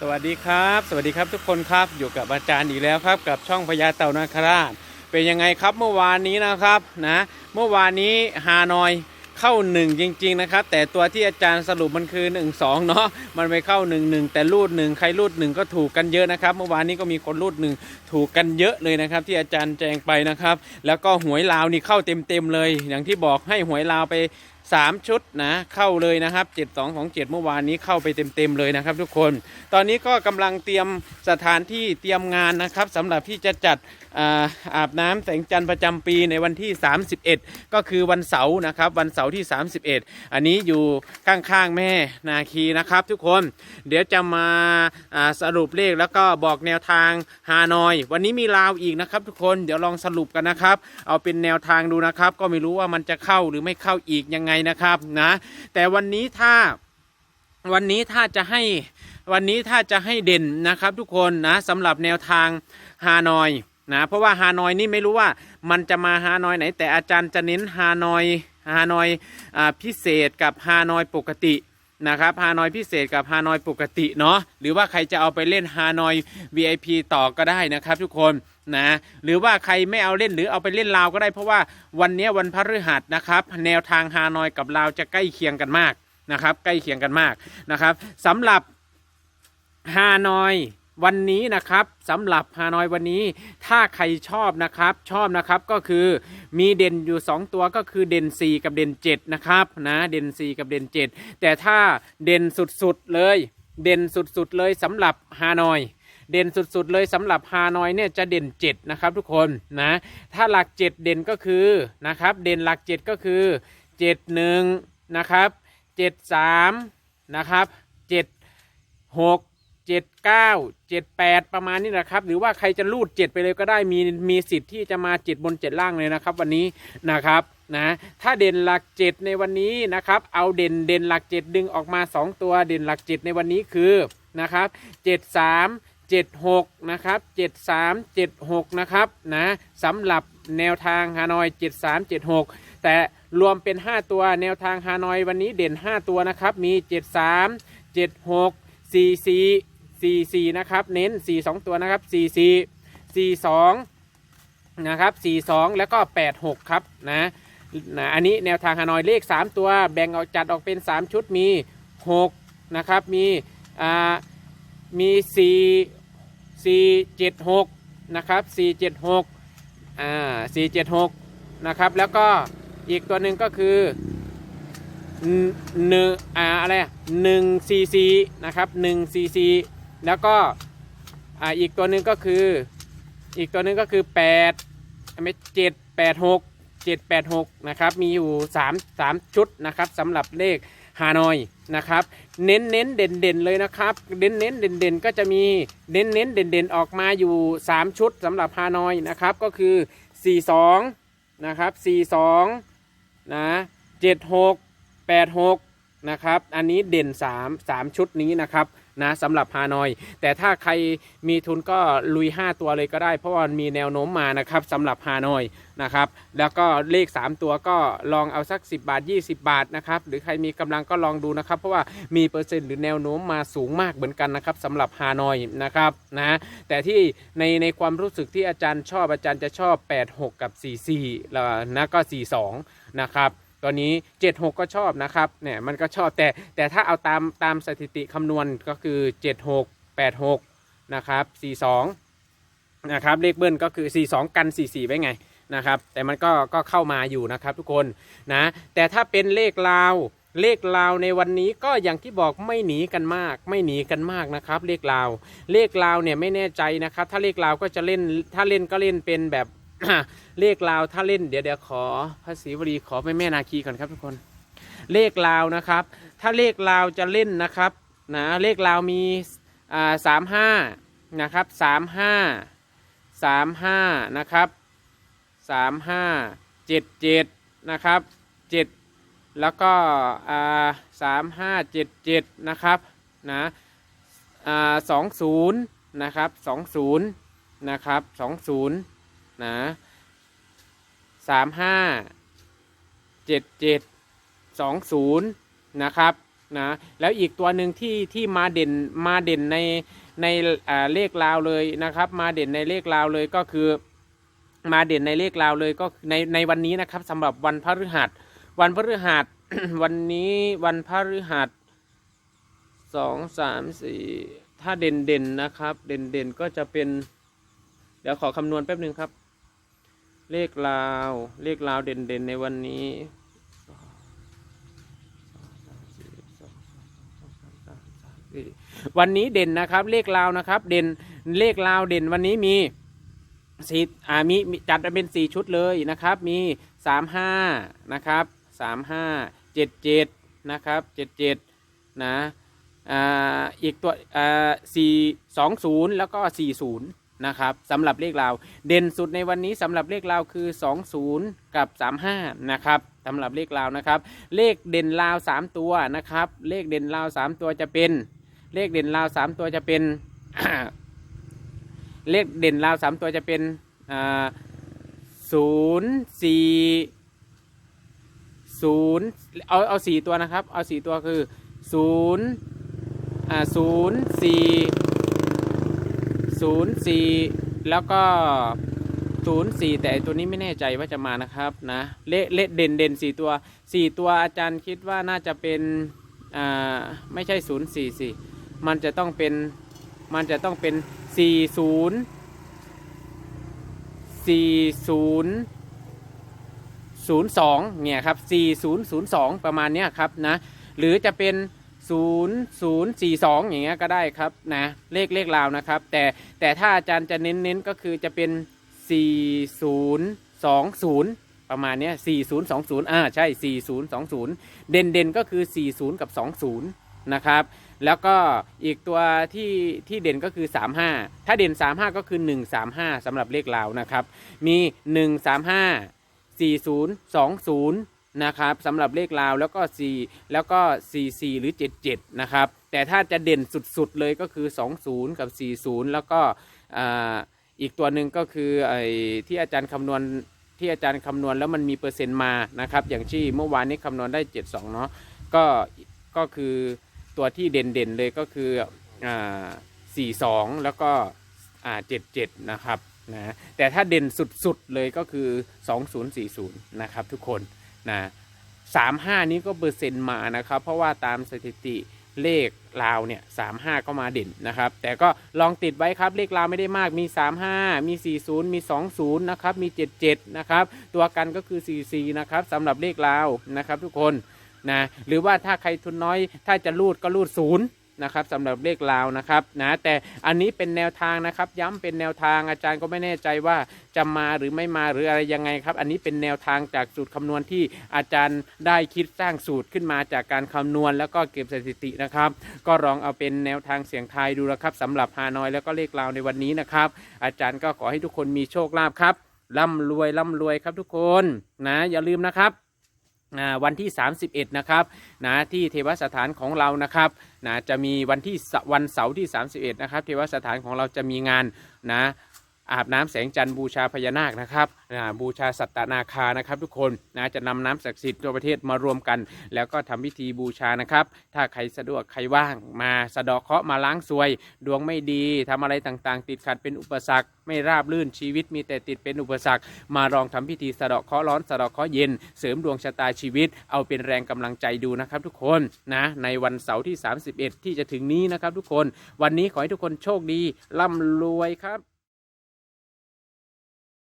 สวัสดีครับ สวัสดีครับทุกคนครับอยู่กับอาจารย์อีกแล้วครับกับช่องพญาเต่านาคราชเป็นยังไงครับเมื่อวานนี้นะครับนะเมื่อวานนี้ฮานอยเข้าหนึ่งจริง ๆ นะครับ แต่ตัวที่อาจารย์สรุปมันคือ 1 2 เนาะมันไปเข้า 1 1 แต่รูดหนึ่งใครรูดหนึ่งก็ถูกกันเยอะนะครับ เมื่อวานนี้ก็มีคนรูดหนึ่งถูกกันเยอะเลยนะครับ ที่อาจารย์แจงไปนะครับ แล้วก็หวยลาวนี่เข้าเต็มๆเลย อย่างที่บอกให้หวยลาวไป 3ชุดนะเข้าเลยนะครับ7 2ของ7เมื่อวานนี้เข้าไปเต็มๆเลยนะครับ ทุกคน ตอนนี้ก็กำลังเตรียมสถานที่เตรียมงานนะครับสำหรับที่จะจัดอาอาบน้ำแสงจันทร์ประจำปีในวันที่ 31 ก็คือวันเสาร์นะครับ วันเสาร์ที่ 31 อันนี้อยู่ข้างๆแม่นาคีนะครับ ทุกคนเดี๋ยวจะมาาสรุปเลขแล้วก็บอกแนวทางฮานอย วันนี้มีลาวอีกนะครับ ทุกคนเดี๋ยวลองสรุปกันนะครับ เอาเป็นแนวทางดูนะครับ ก็ไม่รู้ว่ามันจะเข้าหรือไม่เข้าอีกยังไงนะครับนะแต่วันนี้ถ้าวันนี้ถ้าจะให้วันนี้ถ้าจะให้เด่นนะครับทุกคนนะสำหรับแนวทางฮานอยนะเพราะว่าฮานอยนี่ไม่รู้ว่ามันจะมาฮานอยไหน แต่อาจารย์จะเน้นฮานอยฮานอยอพิเศษกับฮานอยปกตินะครับฮานอยพิเศษกับฮานอยปกติเนาะหรือว่าใครจะเอาไปเล่นฮานอย VIP ต่อก็ได้นะครับทุกคน นะหรือว่าใครไม่เอาเล่นหรือเอาไปเล่นลาวก็ได้เพราะว่าวันนี้วันพฤหัสนะครับ แนวทางฮานอยกับลาวจะใกล้เคียงกันมากนะครับ ใกล้เคียงกันมากนะครับสำหรับฮานอยวันนี้นะครับสำหรับฮานอยวันนี้ ถ้าใครชอบนะครับ ชอบนะครับก็คือมีเด่นอยู่ 2 ตัวก็คือเด่น 4 กับเด่น 7 นะครับนะเด่น 4 กับเด่น 7 แต่ถ้าเด่นสุดๆเลย เด่นสุดๆเลยสำหรับฮานอย เด่นสุดๆเลยสำหรับฮานอยเนี่ยจะเด่น 7 นะครับทุกคนนะถ้าหลัก 7 เด่นก็คือนะครับเด่นหลัก 7 ก็คือ 7 1 นะครับเจ็ดสามนะครับเจ็ดหกเจ็ดเก้าเจ็ดแปดประมาณนี้นะครับ หรือว่าใครจะลูดเจ็ดไปเลยก็ได้มีมีสิทธิ์ที่จะมาเจ็ดบนเจ็ดล่างเลยนะครับ วันนี้นะครับนะถ้าเด่นหลักเจ็ดในวันนี้นะครับ เอาเด่นเด่นหลักเจ็ดดึงออกมาสองตัวเด่นหลักเจ็ดในวันนี้คือนะครับเจ็ดสามเจ็ดหกนะครับเจ็ดสามเจ็ดหกนะครับนะสำหรับแนวทางฮานอยเจ็ดสามเจ็ดหกแต่รวมเป็น 5 ตัวแนวทางฮานอยวันนี้เด่น 5 ตัวนะครับ มี 73 76 44 44 นะครับ เน้น 4 2 ตัวนะครับ 44 42 นะครับ 42 แล้วก็ 86 ครับนะนะอันนี้แนวทางฮานอยเลข 3 ตัวแบ่งออกจัดออกเป็น 3 ชุดมี 6 นะครับ มีอ่ามี 4 4 7 6 นะครับ 4 7 6 อ่า 4 7 6 นะครับ แล้วก็อีกตัวหนึ่งก็คือหนึ่งอ่าอะไรหนึ่งซีซีนะครับหนึ่งซีซีแล้วก็อ่าอีกตัวหนึ่งก็คืออีกตัวหนึ่งก็คือแปดไม่เจ็ดแปดหกเจ็ดแปดหกนะครับ มีอยู่สามสามชุดนะครับสำหรับเลข ฮานอยนะครับ เน้นเน้นเด่นเด่นเลยนะครับ เน้นเน้นเด่นเด่นก็จะมีเน้นเน้นเด่นเด่นออกมาอยู่ 3 ชุดสำหรับฮานอยนะครับ ก็คือ 42 นะครับ 42 นะ 76 86 นะครับ อันนี้เด่น 3 3 ชุดนี้นะครับ นะสำหรับฮานอย แต่ถ้าใครมีทุนก็ลุย 5 ตัวเลยก็ได้ เพราะว่ามีแนวโน้มมานะครับสำหรับฮานอยนะครับแล้วก็เลข 3 ตัวก็ลองเอาสัก 10 บาท 20 บาทนะครับหรือใครมีกำลังก็ลองดูนะครับ เพราะว่ามีเปอร์เซ็นต์หรือแนวโน้มมาสูงมากเหมือนกันนะครับสำหรับฮานอยนะครับนะแต่ที่ในในความรู้สึกที่อาจารย์ชอบอาจารย์จะชอบ 86 กับ 44แล้วนะก็ 42 นะครับ ตัวนี้ 76 ก็ชอบนะครับเนี่ยมันก็ชอบแต่แต่ถ้าเอาตามตามสถิติคำนวณก็คือ 76 86 นะครับ 42 นะครับเลขเบิ้ลก็คือ 42 กัน 44 ไว้ไงนะครับแต่มันก็ก็เข้ามาอยู่นะครับทุกคนนะแต่ถ้าเป็นเลขลาวเลขลาวในวันนี้ก็อย่างที่บอกไม่หนีกันมาก ไม่หนีกันมากนะครับ เลขลาว เลขลาวเนี่ยไม่แน่ใจนะครับ ถ้าเลขลาวก็จะเล่นถ้าเล่นก็เล่นเป็นแบบ เลขลาวถ้าเล่นเดี๋ยวเดี๋ยวขอภาษีบรีขอไปแม่นาคีก่อนครับทุกคน เลขลาวนะครับ ถ้าเลขลาวจะเล่นนะครับนะเลขลาวมีอ่าสามห้านะครับสามห้าสามห้านะครับสามห้าเจ็ดเจ็ดนะครับเจ็ดแล้วก็อ่าสามห้าเจ็ดเจ็ดนะครับนะอ่าสองศูนย์นะครับสองศูนย์นะครับสองศูนย์ นะสามห้าเจ็ดเจ็ดสองศูนย์นะครับนะแล้วอีกตัวหนึ่งที่ที่มาเด่นมาเด่นในในเลขราวเลยนะครับ มาเด่นในเลขราวเลยก็คือ มาเด่นในเลขราวเลยก็ในในวันนี้นะครับสำหรับวันพฤหัส วันพฤหัสวันนี้วันพฤหัสสองสามสี่ถ้าเด่นเด่นนะครับ เด่นเด่นก็จะเป็น เดี๋ยวขอคำนวณแป๊บหนึ่งครับ เลขราว เลขราวเด่นๆในวันนี้วันนี้เด่นนะครับ เลขราวนะครับ เด่นเลขราวเด่นวันนี้มีสีอ่ามีมีจัดเป็นสี่ชุดเลยนะครับ มีสามห้านะครับสามห้าเจ็ดเจ็ดนะครับเจ็ดเจ็ดนะอ่าอีกตัวอ่าสี่สองศูนย์แล้วก็สี่ศูนย์ นะครับสำหรับเลขราว เด่นสุดในวันนี้สำหรับเลขราวคือ 20 กับ 35 นะครับสำหรับเลขราวนะครับ เลขเด่นราว 3 ตัวนะครับ เลขเด่นราว 3 ตัวจะเป็น เลขเด่นราว 3 ตัวจะเป็น เลขเด่นราว 3 ตัวจะเป็นศูนย์สี่ศูนย์เอาเอาสี่ตัวนะครับ เอาสี่ตัวคือศูนย์อ่าศูนย์สี่ ศูนย์สี่แล้วก็ศูนย์สี่แต่ตัวนี้ไม่แน่ใจว่าจะมานะครับนะเลขเลขเด่นเด่นสี่ตัวสี่ตัวอาจารย์คิดว่าน่าจะเป็นอ่าไม่ใช่ศูนย์สี่สี่มันจะต้องเป็นมันจะต้องเป็นสี่ศูนย์สี่ศูนย์ศูนย์สองเนี่ยครับสี่ศูนย์ศูนย์สองประมาณเนี้ยครับนะ หรือจะเป็น 0042 อย่างเงี้ยก็ได้ครับนะเลขเลขราวนะครับ แต่แต่ถ้าอาจารย์จะเน้นเน้นก็คือจะเป็น 4020 ประมาณเนี้ย4020 อ่าใช่ 4020 เด่นเด่นก็คือ 40 กับ 20 นะครับ แล้วก็อีกตัวที่ที่เด่นก็คือ 35 ถ้าเด่น 35 ก็คือ 135สำหรับเลขราวนะครับ มี 135 4020 นะครับสำหรับเลขราวแล้วก็ 4 แล้วก็ 44 หรือ 77 นะครับ แต่ถ้าจะเด่นสุดๆเลยก็คือ 20 กับ 40 แล้วก็อีกตัวหนึ่งก็คือไอ้ที่อาจารย์คำนวณที่อาจารย์คำนวณแล้วมันมีเปอร์เซ็นต์มานะครับ อย่างที่เมื่อวานนี้คำนวณได้ 72 เนาะก็ก็คือตัวที่เด่นๆเลยก็คืออ่า42 แล้วก็อ่า77 นะครับนะแต่ถ้าเด่นสุดๆเลยก็คือ 2040 นะครับทุกคน นะสามห้านี้ก็เปอร์เซ็นต์มานะครับ เพราะว่าตามสถิติเลขราวเนี่ยสามห้าก็มาเด่นนะครับ แต่ก็ลองติดไว้ครับเลขราวไม่ได้มากมี 35 มี 40 มี 20 นะครับ มี 77 นะครับ ตัวกันก็คือ 44 นะครับสำหรับเลขราวนะครับทุกคนนะหรือว่าถ้าใครทุนน้อยถ้าจะรูดก็รูดศูนย์ นะครับสำหรับเลขราวนะครับนะแต่อันนี้เป็นแนวทางนะครับ ย้ำเป็นแนวทางอาจารย์ก็ไม่แน่ใจว่าจะมาหรือไม่มาหรืออะไรยังไงครับ อันนี้เป็นแนวทางจากสูตรคำนวณที่อาจารย์ได้คิดสร้างสูตรขึ้นมาจากการคำนวณ แล้วก็เก็บสถิตินะครับ ก็ลองเอาเป็นแนวทางเสียงทายดูนะครับสำหรับฮานอยแล้วก็เลขราวในวันนี้นะครับ อาจารย์ก็ขอให้ทุกคนมีโชคลาภครับร่ำรวยร่ำรวยครับทุกคนนะอย่าลืมนะครับ วันที่ 31 นะครับนะที่เทวสถานของเรานะครับนะจะมีวันที่วันเสาร์ที่ 31 นะครับ เทวสถานของเราจะมีงานนะ อาบน้ำแสงจันทร์บูชาพญานาคนะครับบูชาสัตตนาคานะครับทุกคนนะจะนำน้ำศักดิ์สิทธิ์ทั่วประเทศมารวมกัน แล้วก็ทำพิธีบูชานะครับ ถ้าใครสะดวกใครว่างมาสะเดาะเคราะห์มาล้างซวย ดวงไม่ดีทำอะไรต่างๆ ติดขัดเป็นอุปสรรค ไม่ราบรื่นชีวิตมีแต่ติดเป็นอุปสรรค มาลองทำพิธีสะเดาะเคราะห์ร้อนสะเดาะเคราะห์เย็นเสริมดวงชะตาชีวิต เอาเป็นแรงกำลังใจดูนะครับ ทุกคนนะในวันเสาร์ที่ 31 ที่จะถึงนี้นะครับ ทุกคน วันนี้ขอให้ทุกคนโชคดีร่ำรวยครับ